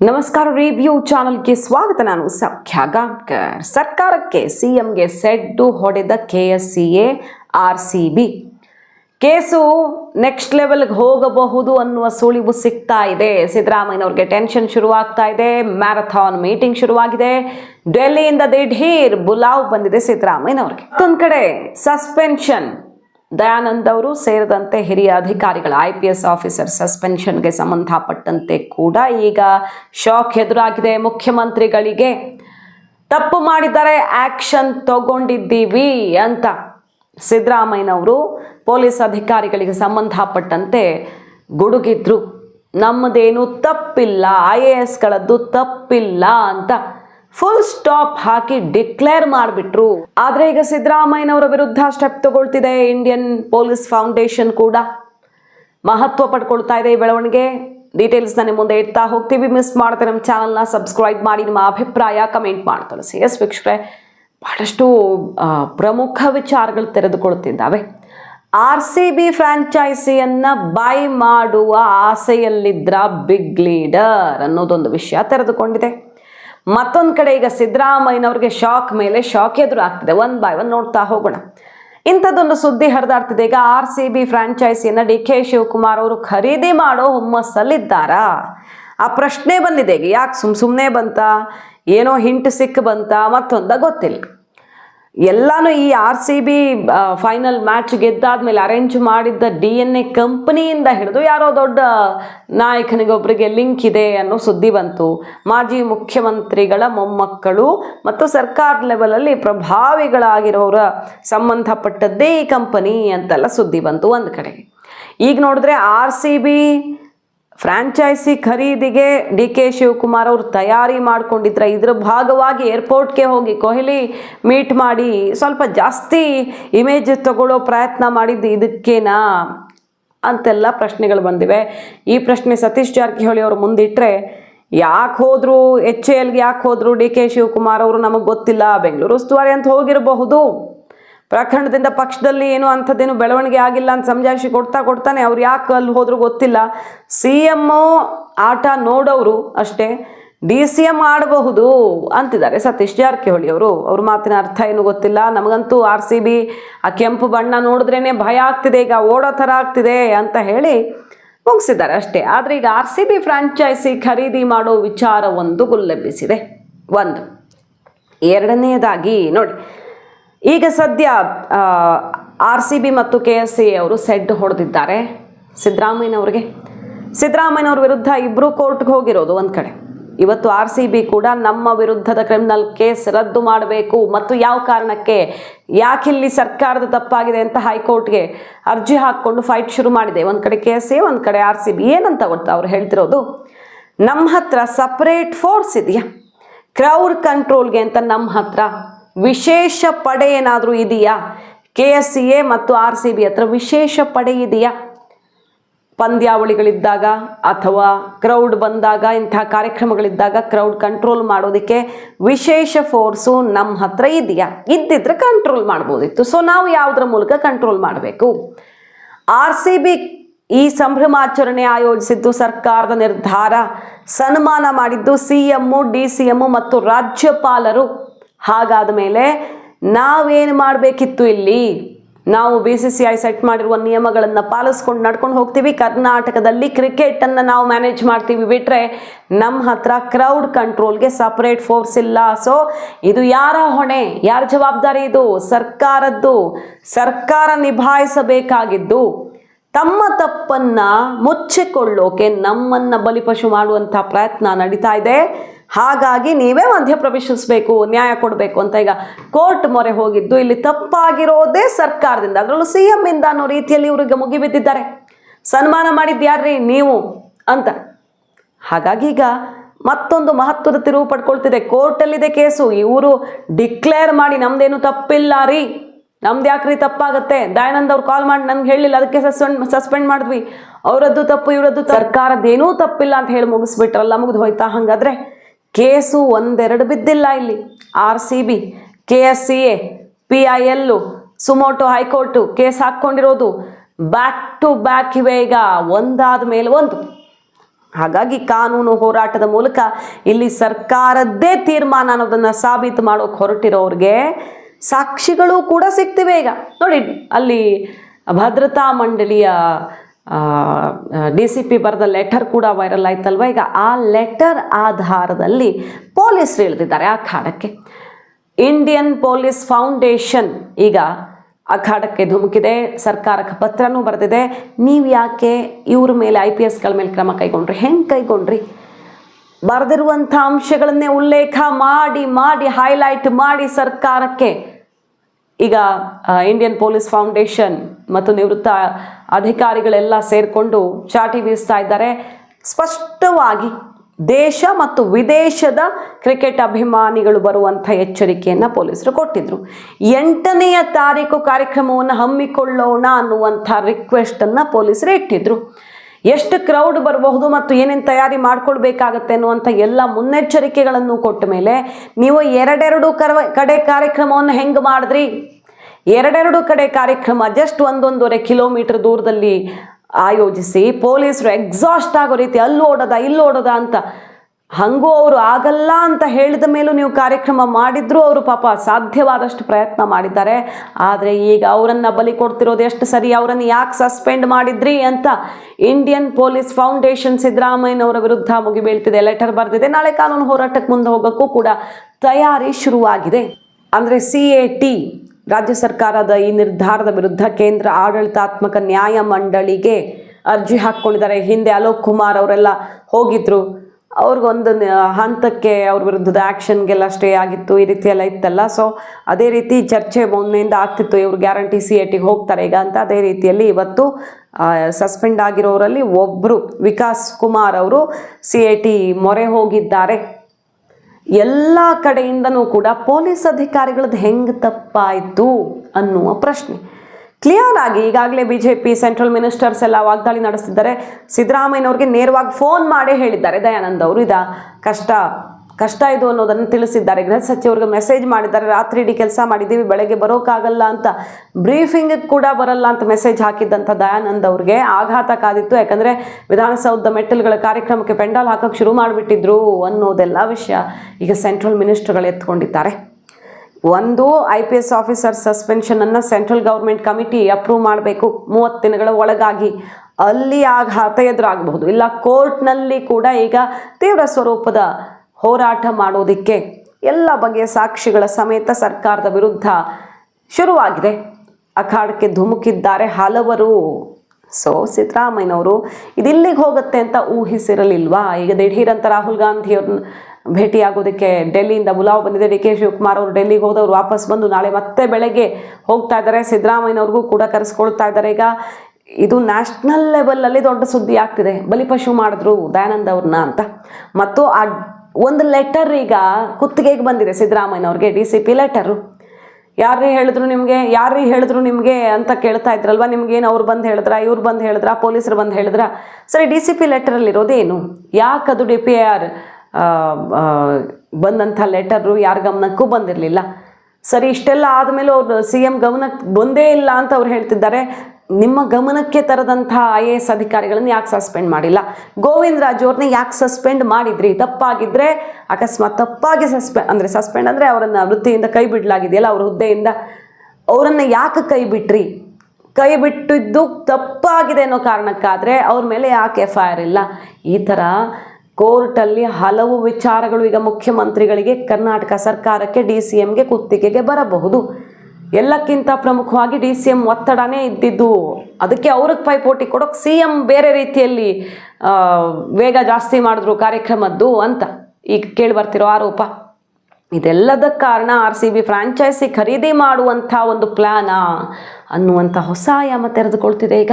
ನಮಸ್ಕಾರ ರಿವ್ಯೂ ಚಾನಲ್ಗೆ ಸ್ವಾಗತ. ನಾನು ಸೌಖ್ಯ ಗಾಂಕರ್ ಸರ್ಕಾರಕ್ಕೆ ಸಿಎಂಗೆ ಸೆಡ್ಡು ಹೊಡೆದ K S C A R C B case next ಲೆವೆಲ್ಗೆ ಹೋಗಬಹುದು ಅನ್ನುವ ಸುಳಿವು ಸಿಗ್ತಾ ಇದೆ. ಸಿದ್ದರಾಮಯ್ಯನವ್ರಿಗೆ ಟೆನ್ಷನ್ ಶುರುವಾಗ್ತಾ ಇದೆ. ಮ್ಯಾರಥಾನ್ ಮೀಟಿಂಗ್ ಶುರುವಾಗಿದೆ. ಡೆಲ್ಲಿಯಿಂದ ದಿಢೀರ್ ಬುಲಾವ್ ಬಂದಿದೆ ಸಿದ್ದರಾಮಯ್ಯನವ್ರಿಗೆ. ಮತ್ತೊಂದು ಕಡೆ ಸಸ್ಪೆನ್ಷನ್. ದಯಾನಂದ್ ಅವರು ಸೇರಿದಂತೆ ಹಿರಿಯ ಅಧಿಕಾರಿಗಳ ಐ ಪಿ ಎಸ್ ಆಫೀಸರ್ ಸಸ್ಪೆನ್ಷನ್ಗೆ ಸಂಬಂಧಪಟ್ಟಂತೆ ಕೂಡ ಈಗ ಶಾಕ್ ಎದುರಾಗಿದೆ. ಮುಖ್ಯಮಂತ್ರಿಗಳಿಗೆ ತಪ್ಪು ಮಾಡಿದರೆ ಆಕ್ಷನ್ ತಗೊಂಡಿದ್ದೀವಿ ಅಂತ ಸಿದ್ದರಾಮಯ್ಯನವರು ಪೊಲೀಸ್ ಅಧಿಕಾರಿಗಳಿಗೆ ಸಂಬಂಧಪಟ್ಟಂತೆ ಗುಡುಗಿದ್ರು. ನಮ್ಮದೇನು ತಪ್ಪಿಲ್ಲ, ಐ ಎ ಎಸ್ಗಳದ್ದು ತಪ್ಪಿಲ್ಲ ಅಂತ ಫುಲ್ ಸ್ಟಾಪ್ ಹಾಕಿ ಡಿಕ್ಲೇರ್ ಮಾಡಿಬಿಟ್ರು. ಆದರೆ ಈಗ ಸಿದ್ದರಾಮಯ್ಯನವರ ವಿರುದ್ಧ ಸ್ಟೆಪ್ ತಗೊಳ್ತಿದೆ ಇಂಡಿಯನ್ ಪೊಲೀಸ್ ಫೌಂಡೇಶನ್ ಕೂಡ. ಮಹತ್ವ ಪಡ್ಕೊಳ್ತಾ ಇದೆ ಈ ಬೆಳವಣಿಗೆ. ಡೀಟೇಲ್ಸ್ ನಿಮ್ಮ ಮುಂದೆ ಇಡ್ತಾ ಹೋಗ್ತೀವಿ. ಮಿಸ್ ಮಾಡ್ತಾರೆ ನಮ್ಮ ಚಾನಲ್ನ ಸಬ್ಸ್ಕ್ರೈಬ್ ಮಾಡಿ ನಿಮ್ಮ ಅಭಿಪ್ರಾಯ ಕಮೆಂಟ್ ಮಾಡಿ ತಿಳಿಸಿ ಎಸ್ ವೀಕ್ಷಕರೇ, ಬಹಳಷ್ಟು ಪ್ರಮುಖ ವಿಚಾರಗಳು ತೆರೆದುಕೊಳ್ತಿದ್ದಾವೆ. ಆರ್ ಸಿ ಬಿ ಫ್ರಾಂಚೈಸಿಯನ್ನ ಬೈ ಮಾಡುವ ಆಸೆಯಲ್ಲಿದ್ದ ಬಿಗ್ ಲೀಡರ್ ಅನ್ನೋದೊಂದು ವಿಷಯ ತೆರೆದುಕೊಂಡಿದೆ. ಮತ್ತೊಂದು ಕಡೆ ಈಗ ಸಿದ್ದರಾಮಯ್ಯನವ್ರಿಗೆ ಶಾಕ್ ಮೇಲೆ ಶಾಕ್ ಎದುರು ಆಗ್ತಿದೆ ಒನ್ ಬೈ ಒನ್ ನೋಡ್ತಾ ಹೋಗೋಣ. ಇಂಥದ್ದೊಂದು ಸುದ್ದಿ ಹರಿದಾಡ್ತಿದೆ. ಈಗ ಆರ್ ಸಿ ಬಿ ಫ್ರಾಂಚೈಸಿಯನ್ನು ಡಿ ಕೆ ಶಿವಕುಮಾರ್ ಅವರು ಖರೀದಿ ಮಾಡೋ ಹುಮ್ಮಸ್ಸಲ್ಲಿದ್ದಾರಾ? ಆ ಪ್ರಶ್ನೆ ಬಂದಿದೆ. ಈಗ ಯಾಕೆ ಸುಮ್ ಸುಮ್ಮನೆ ಬಂತ? ಏನೋ ಹಿಂಟ್ ಸಿಕ್ಕ ಬಂತ? ಮತ್ತೊಂದ ಗೊತ್ತಿಲ್ಲ. ಎಲ್ಲಾನು ಈ R C B final match ಗೆದ್ದಾದ್ಮೇಲೆ arrange ಮಾಡಿದ್ದ ಡಿ ಎನ್ ಎ ಕಂಪನಿಯಿಂದ ಹಿಡಿದು ಯಾರೋ ದೊಡ್ಡ ನಾಯಕನಿಗೊಬ್ಬರಿಗೆ ಲಿಂಕ್ ಇದೆ ಅನ್ನೋ ಸುದ್ದಿ ಬಂತು. ಮಾಜಿ ಮುಖ್ಯಮಂತ್ರಿಗಳ ಮೊಮ್ಮಕ್ಕಳು ಮತ್ತು ಸರ್ಕಾರ ಲೆವೆಲಲ್ಲಿ ಪ್ರಭಾವಿಗಳಾಗಿರೋರ ಸಂಬಂಧಪಟ್ಟದ್ದೇ ಈ ಕಂಪನಿ ಅಂತೆಲ್ಲ ಸುದ್ದಿ ಬಂತು ಒಂದು ಕಡೆ. ಈಗ ನೋಡಿದ್ರೆ ಆರ್ ಸಿ ಬಿ ಫ್ರಾಂಚೈಸಿ ಖರೀದಿಗೆ ಡಿ ಕೆ ಶಿವಕುಮಾರ್ ಅವರು ತಯಾರಿ ಮಾಡ್ಕೊಂಡಿದ್ರೆ ಇದರ ಭಾಗವಾಗಿ ಏರ್ಪೋರ್ಟ್ಗೆ ಹೋಗಿ ಕೊಹ್ಲಿ ಮೀಟ್ ಮಾಡಿ ಸ್ವಲ್ಪ ಜಾಸ್ತಿ ಇಮೇಜ್ ತಗೊಳ್ಳೋ ಪ್ರಯತ್ನ ಮಾಡಿದ್ದು ಇದಕ್ಕೇನಾ ಅಂತೆಲ್ಲ ಪ್ರಶ್ನೆಗಳು ಬಂದಿವೆ. ಈ ಪ್ರಶ್ನೆ ಸತೀಶ್ ಜಾರಕಿಹೊಳಿ ಅವರು ಮುಂದಿಟ್ಟರೆ ಯಾಕೆ ಹೋದರು, ಎಚ್ ಎಲ್ಗೆ ಯಾಕೆ ಹೋದರು ಡಿ ಕೆ ಶಿವಕುಮಾರ್ ಅವರು ನಮಗೆ ಗೊತ್ತಿಲ್ಲ, ಬೆಂಗಳೂರು ಉಸ್ತುವಾರಿ ಅಂತ ಹೋಗಿರಬಹುದು. ಪ್ರಕರಣದಿಂದ ಪಕ್ಷದಲ್ಲಿ ಏನು ಅಂಥದ್ದೇನು ಬೆಳವಣಿಗೆ ಆಗಿಲ್ಲ ಅಂತ ಸಮಜಾಯಿಷಿ ಕೊಡ್ತಾ ಕೊಡ್ತಾನೆ. ಅವ್ರು ಯಾಕೆ ಅಲ್ಲಿ ಹೋದ್ರೂ ಗೊತ್ತಿಲ್ಲ. ಸಿ ಎಮ್ಮು ಆಟ ನೋಡೋರು ಅಷ್ಟೇ. ಡಿ ಸಿ ಎಂ ಆಡಬಹುದು ಅಂತಿದ್ದಾರೆ ಸತೀಶ್ ಜಾರಕಿಹೊಳಿ ಅವರು. ಅವ್ರ ಮಾತಿನ ಅರ್ಥ ಏನು ಗೊತ್ತಿಲ್ಲ. ನಮಗಂತೂ ಆರ್ ಸಿ ಬಿ ಆ ಕೆಂಪು ಬಣ್ಣ ನೋಡಿದ್ರೇ ಭಯ ಆಗ್ತಿದೆ. ಈಗ ಓಡೋ ಥರ ಆಗ್ತಿದೆ ಅಂತ ಹೇಳಿ ಮುಗಿಸಿದ್ದಾರೆ ಅಷ್ಟೇ. ಆದರೆ ಈಗ ಆರ್ ಸಿ ಬಿ ಫ್ರಾಂಚೈಸಿ ಖರೀದಿ ಮಾಡೋ ವಿಚಾರ ಒಂದು ಗುಲ್ಲೆಬ್ಬಿಸಿದೆ. ಒಂದು. ಎರಡನೆಯದಾಗಿ ನೋಡಿ. ಈಗ ಸದ್ಯ ಆರ್ ಸಿ ಬಿ ಮತ್ತು ಕೆ ಎಸ್ ಸಿ ಅವರು ಸೆಡ್ ಹೊಡೆದಿದ್ದಾರೆ. ಸಿದ್ದರಾಮಯ್ಯನವ್ರಿಗೆ. ಸಿದ್ದರಾಮಯ್ಯನವ್ರ ವಿರುದ್ಧ ಇಬ್ಬರು ಕೋರ್ಟ್ಗೆ ಹೋಗಿರೋದು ಒಂದು ಕಡೆ. ಇವತ್ತು ಆರ್ ಸಿ ಬಿ ಕೂಡ ನಮ್ಮ ವಿರುದ್ಧದ ಕ್ರಿಮಿನಲ್ ಕೇಸ್ ರದ್ದು ಮಾಡಬೇಕು ಮತ್ತು ಯಾವ ಕಾರಣಕ್ಕೆ ಯಾಕಿಲ್ಲಿ ಸರ್ಕಾರದ ತಪ್ಪಾಗಿದೆ ಅಂತ ಹೈಕೋರ್ಟ್ಗೆ ಅರ್ಜಿ ಹಾಕ್ಕೊಂಡು ಫೈಟ್ ಶುರು ಮಾಡಿದೆ. ಒಂದು ಕಡೆ ಕೆ ಎಸ್ ಎ ಒಂದು ಕಡೆ ಆರ್ ಸಿ ಬಿ ಏನಂತ ಗೊತ್ತಾ ಅವ್ರು ಹೇಳ್ತಿರೋದು? ನಮ್ಮ ಹತ್ರ ಸಪ್ರೇಟ್ ಫೋರ್ಸ್ ಇದೆಯಾ? ಕ್ರೌಡ್ ಕಂಟ್ರೋಲ್ಗೆ ಅಂತ ನಮ್ಮ ಹತ್ರ ವಿಶೇಷ ಪಡೆ ಏನಾದರೂ ಇದೆಯಾ? ಕೆ ಎಸ್ ಸಿ ಎ ಮತ್ತು ಆರ್ ಸಿ ಬಿ ಹತ್ರ ವಿಶೇಷ ಪಡೆ ಇದೆಯಾ? ಪಂದ್ಯಾವಳಿಗಳಿದ್ದಾಗ ಅಥವಾ ಕ್ರೌಡ್ ಬಂದಾಗ, ಇಂಥ ಕಾರ್ಯಕ್ರಮಗಳಿದ್ದಾಗ ಕ್ರೌಡ್ ಕಂಟ್ರೋಲ್ ಮಾಡೋದಕ್ಕೆ ವಿಶೇಷ ಫೋರ್ಸು ನಮ್ಮ ಹತ್ರ ಇದೆಯಾ? ಇದ್ದಿದ್ರೆ ಕಂಟ್ರೋಲ್ ಮಾಡ್ಬೋದಿತ್ತು. ಸೊ ನಾವು ಯಾವುದ್ರ ಮೂಲಕ ಕಂಟ್ರೋಲ್ ಮಾಡಬೇಕು? ಆರ್ ಸಿ ಬಿ ಈ ಸಂಭ್ರಮಾಚರಣೆ ಆಯೋಜಿಸಿದ್ದು ಸರ್ಕಾರದ ನಿರ್ಧಾರ, ಸನ್ಮಾನ ಮಾಡಿದ್ದು C M D C M ಮತ್ತು ರಾಜ್ಯಪಾಲರು. ಹಾಗಾದ ಮೇಲೆ ನಾವೇನು ಮಾಡಬೇಕಿತ್ತು ಇಲ್ಲಿ? ನಾವು B C C I set ಮಾಡಿರುವ ನಿಯಮಗಳನ್ನು ಪಾಲಿಸ್ಕೊಂಡು ನಡ್ಕೊಂಡು ಹೋಗ್ತೀವಿ. ಕರ್ನಾಟಕದಲ್ಲಿ ಕ್ರಿಕೆಟನ್ನು ನಾವು ಮ್ಯಾನೇಜ್ ಮಾಡ್ತೀವಿ ಬಿಟ್ಟರೆ ನಮ್ಮ ಹತ್ರ ಕ್ರೌಡ್ ಕಂಟ್ರೋಲ್ಗೆ ಸಪ್ರೇಟ್ ಫೋರ್ಸ್ ಇಲ್ಲ. ಸೊ ಇದು ಯಾರ ಹೊಣೆ? ಯಾರ ಜವಾಬ್ದಾರಿ ಇದು? ಸರ್ಕಾರದ್ದು. ಸರ್ಕಾರ ನಿಭಾಯಿಸಬೇಕಾಗಿದ್ದು ತಮ್ಮ ತಪ್ಪನ್ನು ಮುಚ್ಚಿಕೊಳ್ಳೋಕೆ ನಮ್ಮನ್ನು ಬಲಿಪಶು ಮಾಡುವಂಥ ಪ್ರಯತ್ನ ನಡೀತಾ ಇದೆ. ಹಾಗಾಗಿ ನೀವೇ ಮಧ್ಯ ಪ್ರವೇಶಿಸಬೇಕು ನ್ಯಾಯ ಕೊಡಬೇಕು ಅಂತ ಈಗ ಕೋರ್ಟ್ ಮೊರೆ ಹೋಗಿದ್ದು, ಇಲ್ಲಿ ತಪ್ಪಾಗಿರೋದೇ ಸರ್ಕಾರದಿಂದ. ಅದರಲ್ಲೂ ಸಿ ಎಂ ಇಂದ ಅನ್ನೋ ರೀತಿಯಲ್ಲಿ ಇವರಿಗೆ ಮುಗಿಬಿದ್ದಿದ್ದಾರೆ ಸನ್ಮಾನ ಮಾಡಿದ್ಯಾರ್ರಿ ನೀವು ಅಂತ. ಹಾಗಾಗಿ ಈಗ ಮತ್ತೊಂದು ಮಹತ್ವದ ತಿರುವು ಪಡ್ಕೊಳ್ತಿದೆ. ಕೋರ್ಟಲ್ಲಿದೆ ಕೇಸು. ಇವರು ಡಿಕ್ಲೇರ್ ಮಾಡಿ ನಮ್ದೇನು ತಪ್ಪಿಲ್ಲ ರೀ. ನಮ್ದು ಯಾಕ್ರಿ ತಪ್ಪಾಗತ್ತೆ? ದಯಾನಂದ್ ಅವ್ರು ಕಾಲ್ ಮಾಡಿ ನನ್ಗೆ ಹೇಳಿಲ್ಲ. ಅದಕ್ಕೆ ಸಸ್ಪೆಂಡ್ ಸಸ್ಪೆಂಡ್ ಮಾಡಿದ್ವಿ. ಅವರದ್ದು ತಪ್ಪು, ಇವರದ್ದು ಸರ್ಕಾರದ್ದೇನೂ ತಪ್ಪಿಲ್ಲ ಅಂತ ಹೇಳಿ ಮುಗಿಸ್ಬಿಟ್ರಲ್ಲ ಮುಗಿದು ಹೋಯ್ತಾ ಹಾಗಾದ್ರೆ? ಕೇಸು ಒಂದೆರಡು ಬಿದ್ದಿಲ್ಲ ಇಲ್ಲಿ. R C B, K S C A, P I ಎಲ್ಲು suo motu high court case ಹಾಕ್ಕೊಂಡಿರೋದು. Back to back ಇವೆ ಈಗ, ಒಂದಾದ ಮೇಲೆ ಒಂದು. ಹಾಗಾಗಿ ಕಾನೂನು ಹೋರಾಟದ ಮೂಲಕ ಇಲ್ಲಿ ಸರ್ಕಾರದ್ದೇ ತೀರ್ಮಾನ ಅನ್ನೋದನ್ನು ಸಾಬೀತು ಮಾಡೋಕೆ ಹೊರಟಿರೋರಿಗೆ ಸಾಕ್ಷಿಗಳು ಕೂಡ ಸಿಗ್ತಿವೆ ಈಗ. ನೋಡಿ, ಅಲ್ಲಿ ಭದ್ರತಾ ಮಂಡಳಿಯ ಡಿ ಸಿ ಪಿ ಬರೆದ ಲೆಟರ್ ಕೂಡ ವೈರಲ್ ಆಯ್ತಲ್ವ? ಈಗ ಆ ಲೆಟರ್ ಆಧಾರದಲ್ಲಿ ಪೊಲೀಸರು ಇಳಿದಿದ್ದಾರೆ ಅಖಾಡಕ್ಕೆ. ಇಂಡಿಯನ್ ಪೊಲೀಸ್ ಫೌಂಡೇಶನ್ ಈಗ ಅಖಾಡಕ್ಕೆ ಧುಮುಕಿದೆ, ಸರ್ಕಾರಕ್ಕೆ ಪತ್ರನೂ ಬರೆದಿದೆ. ನೀವು ಯಾಕೆ ಇವ್ರ ಮೇಲೆ ಐ ಪಿ ಎಸ್ಗಳ ಮೇಲೆ ಕ್ರಮ ಕೈಗೊಂಡ್ರಿ? ಹೆಂಗೆ ಕೈಗೊಂಡ್ರಿ? ಬರೆದಿರುವಂಥ ಅಂಶಗಳನ್ನೇ ಉಲ್ಲೇಖ ಮಾಡಿ ಮಾಡಿ ಹೈಲೈಟ್ ಮಾಡಿ ಸರ್ಕಾರಕ್ಕೆ. ಈಗ ಇಂಡಿಯನ್ ಪೊಲೀಸ್ ಫೌಂಡೇಶನ್ ಮತ್ತು ನಿವೃತ್ತ ಅಧಿಕಾರಿಗಳೆಲ್ಲ ಸೇರಿಕೊಂಡು ಚಾಟಿ ಬೀಸ್ತಾ ಇದ್ದಾರೆ. ಸ್ಪಷ್ಟವಾಗಿ ದೇಶ ಮತ್ತು ವಿದೇಶದ ಕ್ರಿಕೆಟ್ ಅಭಿಮಾನಿಗಳು ಬರುವಂಥ ಎಚ್ಚರಿಕೆಯನ್ನು ಪೊಲೀಸರು ಕೊಟ್ಟಿದ್ರು. ಎಂಟನೆಯ ತಾರೀಕು ಕಾರ್ಯಕ್ರಮವನ್ನು ಹಮ್ಮಿಕೊಳ್ಳೋಣ ಅನ್ನುವಂಥ ರಿಕ್ವೆಸ್ಟನ್ನು ಪೊಲೀಸರು ಇಟ್ಟಿದ್ರು. ಎಷ್ಟು ಕ್ರೌಡ್ ಬರಬಹುದು ಮತ್ತು ಏನೇನು ತಯಾರಿ ಮಾಡ್ಕೊಳ್ಬೇಕಾಗತ್ತೆ ಅನ್ನುವಂಥ ಎಲ್ಲ ಮುನ್ನೆಚ್ಚರಿಕೆಗಳನ್ನು ಕೊಟ್ಟ ಮೇಲೆ ನೀವು ಎರಡೆರಡು ಕರವ ಕಡೆ ಕಾರ್ಯಕ್ರಮವನ್ನು ಹೆಂಗೆ ಮಾಡಿದ್ರಿ? ಎರಡೆರಡು ಕಡೆ ಕಾರ್ಯಕ್ರಮ ಜಸ್ಟ್ ಒಂದೊಂದೂವರೆ ಕಿಲೋಮೀಟರ್ ದೂರದಲ್ಲಿ ಆಯೋಜಿಸಿ, ಪೊಲೀಸರು ಎಕ್ಸಾಸ್ಟ್ ಆಗೋ ರೀತಿ ಅಲ್ಲಿ ಓಡೋದ, ಇಲ್ಲಿ ಓಡೋದ ಅಂತ ಹಂಗೂ ಅವರು ಆಗಲ್ಲ ಅಂತ ಹೇಳಿದ ಮೇಲೂ ನೀವು ಕಾರ್ಯಕ್ರಮ ಮಾಡಿದ್ರು ಅವರು ಪಾಪ ಸಾಧ್ಯವಾದಷ್ಟು ಪ್ರಯತ್ನ ಮಾಡಿದ್ದಾರೆ. ಆದರೆ ಈಗ ಅವರನ್ನು ಬಲಿ ಕೊಡ್ತಿರೋದು ಎಷ್ಟು ಸರಿ? ಅವರನ್ನು ಯಾಕೆ ಸಸ್ಪೆಂಡ್ ಮಾಡಿದ್ರಿ ಅಂತ ಇಂಡಿಯನ್ ಪೊಲೀಸ್ ಫೌಂಡೇಶನ್ ಸಿದ್ದರಾಮಯ್ಯನವರ ವಿರುದ್ಧ ಮುಗಿಬೀಳ್ತಿದೆ. ಲೆಟರ್ ಬರೆದಿದೆ. ನಾಳೆ ಕಾನೂನು ಹೋರಾಟಕ್ಕೆ ಮುಂದೆ ಹೋಗೋಕ್ಕೂ ಕೂಡ ತಯಾರಿ ಶುರುವಾಗಿದೆ. ಅಂದರೆ ಸಿ ಎ ಟಿ, ರಾಜ್ಯ ಸರ್ಕಾರದ ಈ ನಿರ್ಧಾರದ ವಿರುದ್ಧ ಕೇಂದ್ರ ಆಡಳಿತಾತ್ಮಕ ನ್ಯಾಯ ಮಂಡಳಿಗೆ ಅರ್ಜಿ ಹಾಕ್ಕೊಂಡಿದ್ದಾರೆ. ಹಿಂದೆ ಅಲೋಕ್ ಕುಮಾರ್ ಅವರೆಲ್ಲ ಹೋಗಿದ್ರು. ಅವ್ರಿಗೊಂದು ಹಂತಕ್ಕೆ ಅವ್ರ ವಿರುದ್ಧದ ಆ್ಯಕ್ಷನ್ಗೆಲ್ಲ ಸ್ಟೇ ಆಗಿತ್ತು, ಈ ರೀತಿ ಎಲ್ಲ ಇತ್ತಲ್ಲ. ಸೊ ಅದೇ ರೀತಿ ಚರ್ಚೆ ಮೊನ್ನೆಯಿಂದ ಆಗ್ತಿತ್ತು, ಇವ್ರು ಗ್ಯಾರಂಟಿ ಸಿ ಎ ಟಿಗೆ ಹೋಗ್ತಾರೆ ಈಗ ಅಂತ. ಅದೇ ರೀತಿಯಲ್ಲಿ ಇವತ್ತು ಸಸ್ಪೆಂಡ್ ಆಗಿರೋರಲ್ಲಿ ಒಬ್ಬರು ವಿಕಾಸ್ ಕುಮಾರ್ ಅವರು ಸಿ ಎ ಟಿ ಮೊರೆ ಹೋಗಿದ್ದಾರೆ. ಎಲ್ಲ ಕಡೆಯಿಂದನೂ ಕೂಡ ಪೊಲೀಸ್ ಅಧಿಕಾರಿಗಳದ್ದು ಹೆಂಗೆ ತಪ್ಪಾಯಿತು ಅನ್ನುವ ಪ್ರಶ್ನೆ. ಕ್ಲಿಯರ್ ಆಗಿ ಈಗಾಗಲೇ ಬಿಜೆಪಿ ಸೆಂಟ್ರಲ್ ಮಿನಿಸ್ಟರ್ಸ್ ಎಲ್ಲ ವಾಗ್ದಾಳಿ ನಡೆಸ್ತಿದ್ದಾರೆ ಸಿದ್ದರಾಮಯ್ಯನವ್ರಿಗೆ ನೇರವಾಗಿ ಫೋನ್ ಮಾಡೇ ಹೇಳಿದ್ದಾರೆ. ದಯಾನಂದ್ ಅವರು. ಇದ ಕಷ್ಟ ಕಷ್ಟ ಇದು ಅನ್ನೋದನ್ನು ತಿಳಿಸಿದ್ದಾರೆ. ಗೃಹ ಸಚಿವರಿಗೆ ಮೆಸೇಜ್ ಮಾಡಿದ್ದಾರೆ. ರಾತ್ರಿ ಇಡೀ ಕೆಲಸ ಮಾಡಿದ್ದೀವಿ. ಬೆಳಗ್ಗೆ ಬರೋಕ್ಕಾಗಲ್ಲ ಅಂತ ಬ್ರೀಫಿಂಗ್ ಕೂಡ ಬರಲ್ಲ ಅಂತ ಮೆಸೇಜ್ ಹಾಕಿದ್ದಂಥ ದಯಾನಂದ್ ಅವ್ರಿಗೆ. ಆಘಾತ ಕಾದಿತ್ತು. ಯಾಕಂದರೆ ವಿಧಾನಸೌಧ ಮೆಟ್ಟಲುಗಳ ಕಾರ್ಯಕ್ರಮಕ್ಕೆ ಪೆಂಡಾಲ್ ಹಾಕೋಕ್ಕೆ ಶುರು ಮಾಡಿಬಿಟ್ಟಿದ್ರು ಅನ್ನೋದೆಲ್ಲ ವಿಷಯ ಈಗ ಸೆಂಟ್ರಲ್ ಮಿನಿಸ್ಟರ್ಗಳು ಎತ್ಕೊಂಡಿದ್ದಾರೆ. ಒಂದು ಐ ಪಿ ಎಸ್ ಆಫೀಸರ್ ಸಸ್ಪೆನ್ಷನನ್ನು ಸೆಂಟ್ರಲ್ ಗೌರ್ಮೆಂಟ್ ಕಮಿಟಿ ಅಪ್ರೂವ್ ಮಾಡಬೇಕು. ಮೂವತ್ತು ದಿನಗಳ ಒಳಗಾಗಿ ಅಲ್ಲಿ ಆಘಾತ ಎದುರಾಗಬಹುದು. ಇಲ್ಲ ಕೋರ್ಟ್ನಲ್ಲಿ ಕೂಡ ಈಗ ತೀವ್ರ ಸ್ವರೂಪದ ಹೋರಾಟ ಮಾಡೋದಕ್ಕೆ ಎಲ್ಲ ಬಗೆಯ ಸಾಕ್ಷಿಗಳ ಸಮೇತ ಸರ್ಕಾರದ ವಿರುದ್ಧ ಶುರುವಾಗಿದೆ. ಅಖಾಡಕ್ಕೆ ಧುಮುಕಿದ್ದಾರೆ ಹಲವರು. ಸೊ ಸಿದ್ದರಾಮಯ್ಯನವರು, ಇದಿಲ್ಲಿಗೆ ಹೋಗುತ್ತೆ ಅಂತ ಊಹಿಸಿರಲಿಲ್ವಾ? ಈಗ ದಿಢೀರಂತ ರಾಹುಲ್ ಗಾಂಧಿ ಅವ್ರನ್ನ ಭೇಟಿಯಾಗೋದಕ್ಕೆ ಡೆಲ್ಲಿಯಿಂದ ಮುಲಾವ್ ಬಂದಿದೆ. ಡಿ ಕೆ ಶಿವಕುಮಾರ್ ಅವರು ಡೆಲ್ಲಿಗೆ ಹೋದವರು ವಾಪಸ್ ಬಂದು ನಾಳೆ ಮತ್ತೆ ಬೆಳಗ್ಗೆ ಹೋಗ್ತಾ ಇದ್ದಾರೆ. ಸಿದ್ದರಾಮಯ್ಯನವ್ರಿಗೂ ಕೂಡ ಕರೆಸ್ಕೊಳ್ತಾ ಇದ್ದಾರೆ. ಈಗ ಇದು ನ್ಯಾಷನಲ್ ಲೆವೆಲಲ್ಲಿ ದೊಡ್ಡ ಸುದ್ದಿ ಆಗ್ತಿದೆ ಬಲಿಪಶು ಮಾಡಿದ್ರು ದಯಾನಂದ್ ಅವ್ರನ್ನ ಅಂತ. ಮತ್ತು ಆ ಒಂದು ಲೆಟರ್ ಈಗ ಕುತ್ತಿಗೆಗೆ ಬಂದಿದೆ ಸಿದ್ದರಾಮಯ್ಯನವ್ರಿಗೆ, ಡಿ ಸಿ ಪಿ ಲೆಟರು. ಯಾರೇ ಹೇಳಿದ್ರು ನಿಮಗೆ ಯಾರೇ ಹೇಳಿದ್ರು ನಿಮಗೆ ಅಂತ ಕೇಳ್ತಾ ಇದ್ರಲ್ವಾ? ನಿಮ್ಗೇನು ಅವ್ರು ಬಂದು ಹೇಳಿದ್ರ? ಇವ್ರು ಬಂದು ಹೇಳಿದ್ರ? ಪೊಲೀಸರು ಬಂದು ಹೇಳಿದ್ರ? ಸರಿ, ಡಿ ಸಿ ಪಿ ಲೆಟರಲ್ಲಿರೋದೇನು? ಯಾಕದು ಡಿ ಪಿ ಆರ್? ಬಂದಂಥ ಲೆಟರು ಯಾರ ಗಮನಕ್ಕೂ ಬಂದಿರಲಿಲ್ಲ. ಸರಿ, ಇಷ್ಟೆಲ್ಲ ಆದಮೇಲೆ ಅವರು ಸಿ ಎಂ ಗಮನಕ್ಕೆ ಬಂದೇ ಇಲ್ಲ ಅಂತ ಅವ್ರು ಹೇಳ್ತಿದ್ದಾರೆ. ನಿಮ್ಮ ಗಮನಕ್ಕೆ ತರದಂಥ ಐ ಎ ಎಸ್ ಅಧಿಕಾರಿಗಳನ್ನು ಯಾಕೆ ಸಸ್ಪೆಂಡ್ ಮಾಡಿಲ್ಲ? ಗೋವಿಂದ ಅವ್ರನ್ನ ಯಾಕೆ ಸಸ್ಪೆಂಡ್ ಮಾಡಿದ್ರಿ? ತಪ್ಪಾಗಿದ್ದರೆ ಅಕಸ್ಮಾತ್ ತಪ್ಪಾಗಿ ಸಸ್ಪೆ, ಅಂದರೆ ಸಸ್ಪೆಂಡ್ ಅಂದರೆ ಅವರನ್ನು ವೃತ್ತಿಯಿಂದ ಕೈ ಬಿಡಲಾಗಿದೆಯಲ್ಲ, ಅವ್ರ ಹುದ್ದೆಯಿಂದ. ಅವರನ್ನು ಯಾಕೆ ಕೈ ಬಿಟ್ರಿ? ಕೈ ಬಿಟ್ಟಿದ್ದು ತಪ್ಪಾಗಿದೆ ಅನ್ನೋ ಕಾರಣಕ್ಕಾದರೆ ಅವ್ರ ಮೇಲೆ ಯಾಕೆ ಎಫ್ ಐ ಆರ್ ಇಲ್ಲ? ಈ ಥರ ಕೋರ್ಟಲ್ಲಿ ಹಲವು ವಿಚಾರಗಳು ಈಗ ಮುಖ್ಯಮಂತ್ರಿಗಳಿಗೆ ಕರ್ನಾಟಕ ಸರ್ಕಾರಕ್ಕೆ ಡಿ ಸಿ ಎಂಗೆ ಕುತ್ತಿಗೆಗೆ ಬರಬಹುದು. ಎಲ್ಲಕ್ಕಿಂತ ಪ್ರಮುಖವಾಗಿ ಡಿ ಸಿ ಎಂ ಒತ್ತಡನೇ ಇದ್ದಿದ್ದು. ಅದಕ್ಕೆ ಅವ್ರಿಗೆ ಪೈಪೋಟಿ ಕೊಡೋಕೆ ಸಿ ಎಂ ಬೇರೆ ರೀತಿಯಲ್ಲಿ ವೇಗ ಜಾಸ್ತಿ ಮಾಡಿದ್ರು ಕಾರ್ಯಕ್ರಮದ್ದು ಅಂತ ಈಗ ಕೇಳಿ ಬರ್ತಿರೋ ಆರೋಪ. ಇದೆಲ್ಲದ ಕಾರಣ ಆರ್ ಸಿ ಬಿ ಫ್ರಾಂಚೈಸಿ ಖರೀದಿ ಮಾಡುವಂಥ ಒಂದು ಪ್ಲ್ಯಾನಾ ಅನ್ನುವಂಥ ಹೊಸ ಆಯಾಮ ತೆರೆದುಕೊಳ್ತಿದೆ ಈಗ.